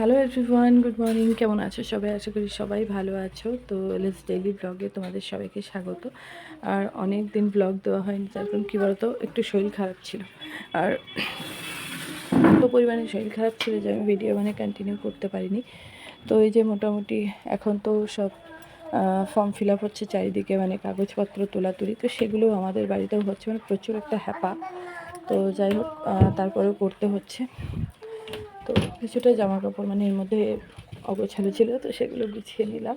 Hello everyone good morning কেমন আছো সবাই? আশা করি সবাই ভালো আছো। তো লেটস ডেইলি ব্লগে তোমাদের সবাইকে স্বাগত। আর অনেক দিন ব্লগ দেওয়া হয়নি তার কারণ কী বলতো? একটু শরীর খারাপ ছিল। আর এত পরিমাণে শরীর খারাপ ছিল যে আমি ভিডিও মানে কন্টিনিউ করতে পারিনি। তো এই যে মোটামুটি এখন তো সব ফর্ম ফিল আপ হচ্ছে চারিদিকে মানে কাগজপত্র তোলাতুলি। তো সেগুলো আমাদের বাড়িতেও হচ্ছে মানে প্রচুর একটা হ্যাপা। তো যাই হোক তারপরেও করতে হচ্ছে। তো কিছুটা জামা কাপড় মানে এর মধ্যে অগোছালো ছিল, তো সেগুলো গুছিয়ে নিলাম।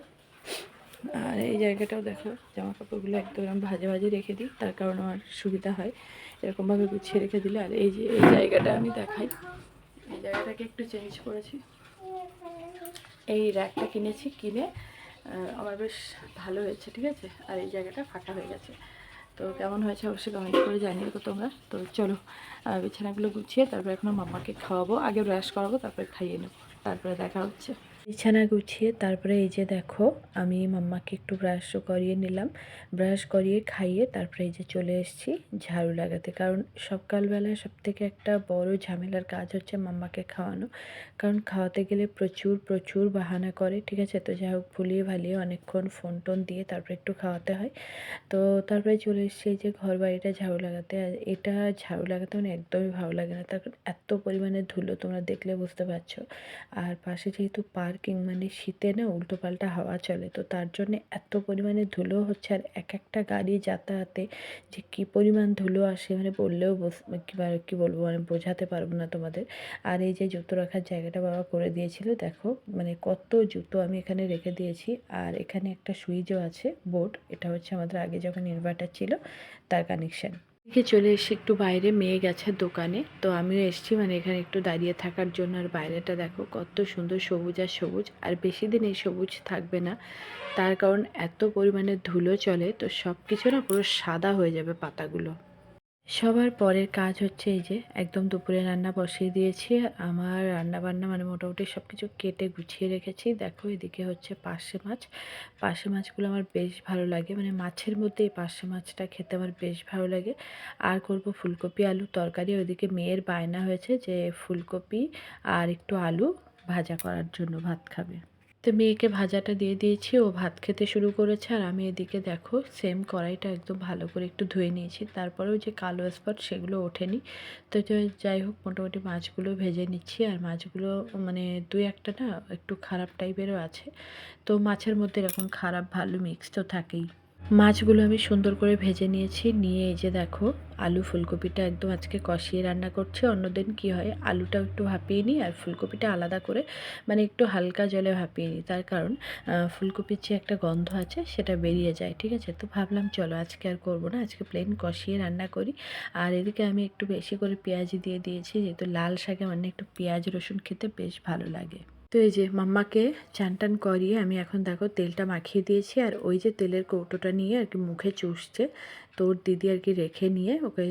আর এই জায়গাটাও দেখো জামা কাপড়গুলো একদম ভাজে ভাজে রেখে দিই, তার কারণ আমার সুবিধা হয়। এরকমভাবে গুছিয়ে রেখে দিলে, আর এই যে, এই জায়গাটা আমি দেখাই। এই জায়গাটাকে একটু চেঞ্জ করেছি। এই র্যাকটা কিনেছি, কিনে আমার বেশ ভালো হয়েছে, ঠিক আছে? আর এই জায়গাটা ফাঁকা হয়ে গেছে। তো কেমন হয়েছে অবশ্যই কমেন্ট করে জানিয়ে তো তোমরা। তো চলো বিছানাগুলো গুছিয়ে তারপরে এখন মামাকে খাওয়াবো, আগে ব্রাশ করাবো, তারপরে খাইয়ে নেব। তারপরে দেখা হচ্ছে। বিছানা গুছিয়ে তারপরে এই যে দেখো, আমি মাম্মাকে একটু ব্রাশ করিয়ে নিলাম। ব্রাশ করিয়ে খাইয়ে তারপরে এই যে চলে এসেছি ঝাড়ু লাগাতে। কারণ সকালবেলায় সব থেকে একটা বড় ঝামেলার কাজ হচ্ছে মাম্মাকে খাওয়ানো। কারণ খাওয়াতে গেলে প্রচুর প্রচুর বাহানা করে, ঠিক আছে? তো যাই হোক, ভুলিয়ে ভালিয়ে অনেকক্ষণ ফোন টোন দিয়ে তারপরে একটু খাওয়াতে হয়। তো তারপরে চলে এসেছি এই যে ঘর বাড়িটা ঝাড়ু লাগাতে। এটা ঝাড়ু লাগাতে মানে একদমই ভালো লাগে না। তার এত পরিমাণে ধুলো তোমরা দেখলে বুঝতে পারছ। আর পাশে যেহেতু পার্কিং মানে শীতে না উল্টো পাল্টা হাওয়া চলে। তো তার জন্য এত পরিমাণে ধুলো হচ্ছে আর এক একটা গাড়ি যাতায়াতে যে কী পরিমাণ ধুলো আসে মানে বললেও কী বলব মানে বোঝাতে পারব না তোমাদের। আর এই যে জুতো রাখার জায়গাটা বাবা করে দিয়েছিল, দেখো মানে কত জুতো আমি এখানে রেখে দিয়েছি। আর এখানে একটা সুইচও আছে বোর্ড, এটা হচ্ছে আমাদের আগে যখন ইনভার্টার ছিল, তার কানেকশান এদিকে চলে এসে একটু বাইরে মেয়ে গেছে দোকানে। তো আমিও এসছি মানে এখানে একটু দাঁড়িয়ে থাকার জন্য। আর বাইরেটা দেখো কত সুন্দর সবুজ আর সবুজ। আর বেশি দিন এই সবুজ থাকবে না। তার কারণ এত পরিমাণে ধুলো চলে, তো সব কিছু না পুরো সাদা হয়ে যাবে পাতাগুলো। সবার পরের কাজ হচ্ছে এই যে একদম দুপুরে রান্না বসিয়ে দিয়েছি। আমার রান্না বান্না মানে মোটামুটি সব কিছু কেটে গুছিয়ে রেখেছি। দেখো এদিকে হচ্ছে পার্শে মাছ। পার্শে মাছগুলো আমার বেশ ভালো লাগে। মানে মাছের মধ্যে এই পার্শে মাছটা খেতে আমার বেশ ভালো লাগে। আর করব ফুলকপি আলু তরকারি। ওইদিকে মেয়ের বায়না হয়েছে যে ফুলকপি আর একটু আলু ভাজা করার জন্য ভাত খাবে। তো মেয়েকে ভাজাটা দিয়ে দিয়েছি, ও ভাত খেতে শুরু করেছে আর আমি এদিকে দেখো সেম কড়াইটা একদম ভালো করে একটু ধুয়ে নিয়েছি। তারপরেও যে কালো স্পট সেগুলো ওঠেনি। তো যাই হোক মোটামুটি মাছগুলো ভেজে নিচ্ছি আর মাছগুলো মানে দু একটা না একটু খারাপ টাইপেরও আছে। তো মাছের মধ্যে এরকম খারাপ ভালো মিক্স তো থাকেই। মাছগুলো আমি সুন্দর করে ভেজে নিয়েছি। নিয়ে এই যে দেখো, আলু ফুলকপিটা একদম আজকে কষিয়ে রান্না করছি। অন্যদিন কি হয় আলুটা একটু ভাপিয়ে নিই আর ফুলকপিটা আলাদা করে মানে একটু হালকা জলে ভাপিয়ে নিই। তার কারণ ফুলকপির যে একটা গন্ধ আছে, সেটা বেরিয়ে যায়, ঠিক আছে? তো ভাবলাম, চলো আজকে আর করব না, আজকে প্লেন কষিয়ে রান্না করি। আর এদিকে আমি একটু বেশি করে পেঁয়াজি দিয়ে দিয়েছি, যেহেতু লাল শাকে মানে একটু পেঁয়াজ রসুন খেতে বেশ ভালো লাগে। তো এই যে মাম্মাকে চান টান করিয়ে আমি এখন দেখো তেলটা মাখিয়ে দিয়েছি আর ওই যে তেলের কৌটোটা নিয়ে আর কি মুখে চুষছে। তো ওর দিদি আর কি রেখে নিয়ে ওকে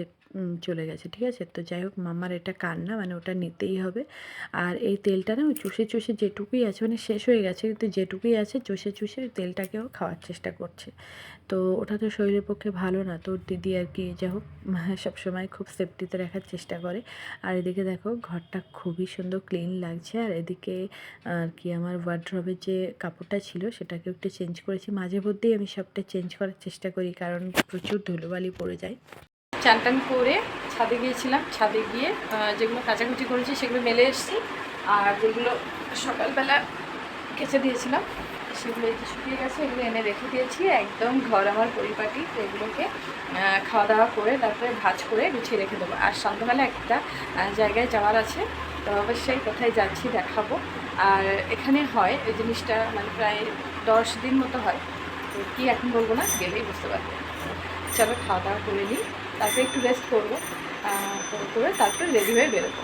চলে গেছে, ঠিক আছে? তো যাই হোক মাম্মার এটা কান্না মানে ওটা নিতেই হবে। আর এই তেলটা না, ওই চুষে চুষে যেটুকুই আছে মানে শেষ হয়ে গেছে, কিন্তু যেটুকুই আছে, চুষে চুষে ওই তেলটাকেও খাওয়ার চেষ্টা করছে। তো ওটা তো শরীরের পক্ষে ভালো না, তো দিদি আর কি, যাই হোক সবসময় খুব সেফটিতে রাখার চেষ্টা করে। আর এদিকে দেখো, ঘরটা খুবই সুন্দর ক্লিন লাগছে। আর এদিকে, আর কি, আমার ওয়ার্ড্রবের যে কাপড়টা ছিল, সেটাকে একটু চেঞ্জ করেছি। মাঝে মধ্যেই আমি সবটা চেঞ্জ করার চেষ্টা করি, কারণ প্রচুর ধুলোবালি পড়ে যায়। চান টান করে ছাদে গিয়েছিলাম। ছাদে গিয়ে যেগুলো কাচাকুচি করেছি সেগুলো মেলে এসেছি। আর যেগুলো সকালবেলা কেচে দিয়েছিলাম, সেগুলো এই শুকিয়ে গেছে, এগুলো এনে রেখে দিয়েছি। একদম ঘর আমার পরিপাটি, তো এগুলোকে খাওয়া দাওয়া করে তারপরে ভাজ করে গুছিয়ে রেখে দেবো। আর সন্ধ্যাবেলা একটা জায়গায় যাওয়ার আছে, তো অবশ্যই কোথায় যাচ্ছি দেখাবো। আর এখানে হয়, এই জিনিসটা মানে প্রায় দশ দিন মতো হয়। তো কী এখন বলব না, গেলেই বুঝতে পারবে। চলো খাওয়া দাওয়া করে নিই। তারপরে একটু রেস্ট করব। করে তারপরে রেডি হয়ে বেরোবো।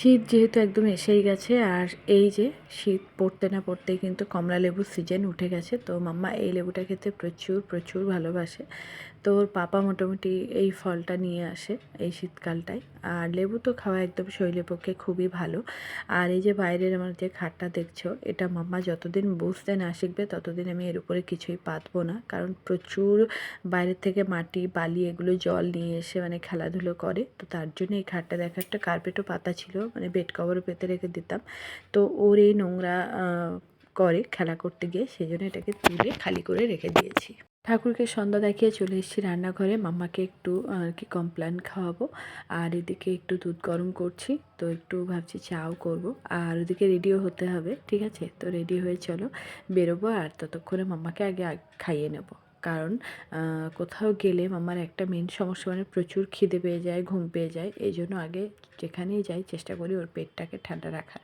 শীত যেহেতু একদম এসেই গেছে, আর এই যে শীত পড়তে না পড়তেই কিন্তু কমলা লেবুর সিজন উঠে গেছে, তো মাম্মা এই লেবুটা খেতে প্রচুর প্রচুর ভালোবাসে। তো ওর পাপা মোটামুটি এই ফলটা নিয়ে আসে এই শীতকালটায়। আর লেবু তো খাওয়া একদম শরীরের পক্ষে খুবই ভালো। আর এই যে বাইরের আমার যে খাটটা দেখছ, এটা মাম্মা যতদিন বুঝতে না শিখবে ততদিন আমি এর উপরে কিছুই পাতবো না। কারণ প্রচুর বাইরের থেকে মাটি, বালি এগুলো জল নিয়ে এসে মানে খেলাধুলো করে। তো তার জন্য এই খাটটা দেখা একটা কার্পেটও পাতা ছিল মানে বেড কভারও পেতে রেখে দিতাম। তো ওর এই নোংরা করে খেলা করতে গিয়ে সেই জন্য এটাকে তুলে খালি করে রেখে দিয়েছি। ঠাকুরকে সন্ধ্যা দেখিয়ে চলে এসেছি রান্নাঘরে। মাম্মাকে একটু আর কি কমপ্ল্যান খাওয়াবো। আর এদিকে একটু দুধ গরম করছি, তো একটু ভাবছি চাও করব। আর ওদিকে রেডিও হতে হবে, ঠিক আছে? তো রেডি হয়ে চলো বেরোবো, আর ততক্ষণে মাম্মাকে আগে আগ- খাইয়ে নেব। কারণ কোথাও গেলে আমার একটা মেন সমস্যা মানে প্রচুর খিদে পেয়ে যায়, ঘুম পেয়ে যায়। এই জন্য আগে যেখানেই যাই চেষ্টা করি ওর পেটটাকে ঠান্ডা রাখার।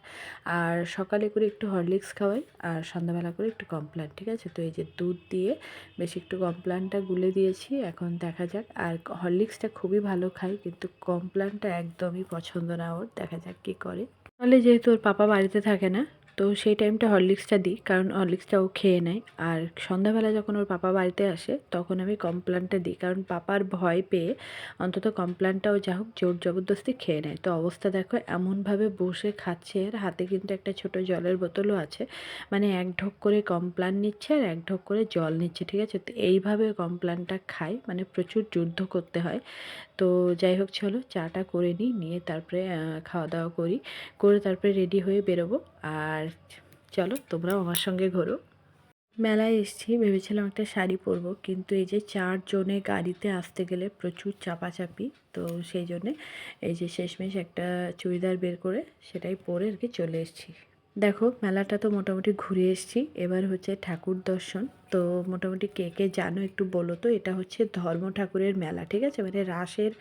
আর সকালে করে একটু হরলিক্স খাওয়াই আর সন্ধ্যাবেলা করে একটু কমপ্ল্যান ঠিক আছে? তো এই যে দুধ দিয়ে বেশ একটু কমপ্ল্যানটা গুলে দিয়েছি, এখন দেখা যাক। আর হরলিক্সটা খুবই ভালো খাই, কিন্তু কমপ্ল্যানটা একদমই পছন্দ না ওর, দেখা যাক কী করে। তাহলে যেহেতু ওর পাপা বাড়িতে থাকে না তো সেই টাইমটা হরলিক্সটা দিই, কারণ হরলিক্সটা ও খেয়ে নেয়। আর সন্ধ্যাবেলা যখন ওর পাপা বাড়িতে আসে, তখন আমি কমপ্ল্যানটা দিই, কারণ পাপার ভয় পেয়ে অন্তত কমপ্ল্যানটাও যা হোক জোর জবরদস্তি খেয়ে নেয়। তো অবস্থা দেখো, এমনভাবে বসে খাচ্ছে আর হাতে কিন্তু একটা ছোট জলের বোতলও আছে। মানে এক ঢোক করে কমপ্ল্যান নিচ্ছে আর এক ঢোক করে জল নিচ্ছে, ঠিক আছে? তো এইভাবে কমপ্ল্যানটা খাই মানে প্রচুর যুদ্ধ করতে হয়। তো যাই হোক, চলো চাটা করে নিই, নিয়ে তারপরে খাওয়া দাওয়া করি, করে তারপরে রেডি হয়ে বেরোবো। আর চলো তোমরাও আমার সঙ্গে ঘোরো। মেলায় এসেছি, ভেবেছিলাম একটা শাড়ি পরবো, কিন্তু এই যে চারজনে গাড়িতে আসতে গেলে প্রচুর চাপাচাপি, তো সেই জন্যে এই যে শেষমেশ একটা চুড়িদার বের করে সেটাই পরে আর কি চলে এসেছি। দেখো, মেলাটা তো মোটামুটি ঘুরে এসেছি, এবার হচ্ছে ঠাকুর দর্শন। তো মোটামুটি কে কে জানো একটু বলো তো, এটা হচ্ছে ধর্ম ঠাকুরের মেলা, ঠিক আছে? মানে রাসের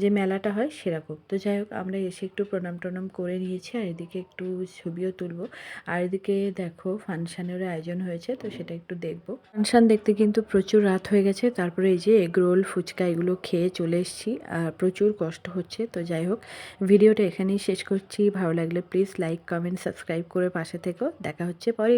যে মেলাটা হয় সেরকম। তো যাই হোক, আমরা এসে একটু প্রণাম টনাম করে নিয়েছি আর এদিকে একটু ছবিও তুলবো। আর এদিকে দেখো ফাংশানের আয়োজন হয়েছে, তো সেটা একটু দেখব। ফাংশান দেখতে কিন্তু প্রচুর রাত হয়ে গেছে, তারপরে এই যে এগরোল ফুচকা এগুলো খেয়ে চলে এসেছি। আর প্রচুর কষ্ট হচ্ছে, তো যাই হোক, ভিডিওটা এখানেই শেষ করছি। ভালো লাগলে প্লিজ লাইক, কমেন্ট, সাবস্ক্রাইব করে পাশে থেকো। দেখা হচ্ছে পরে।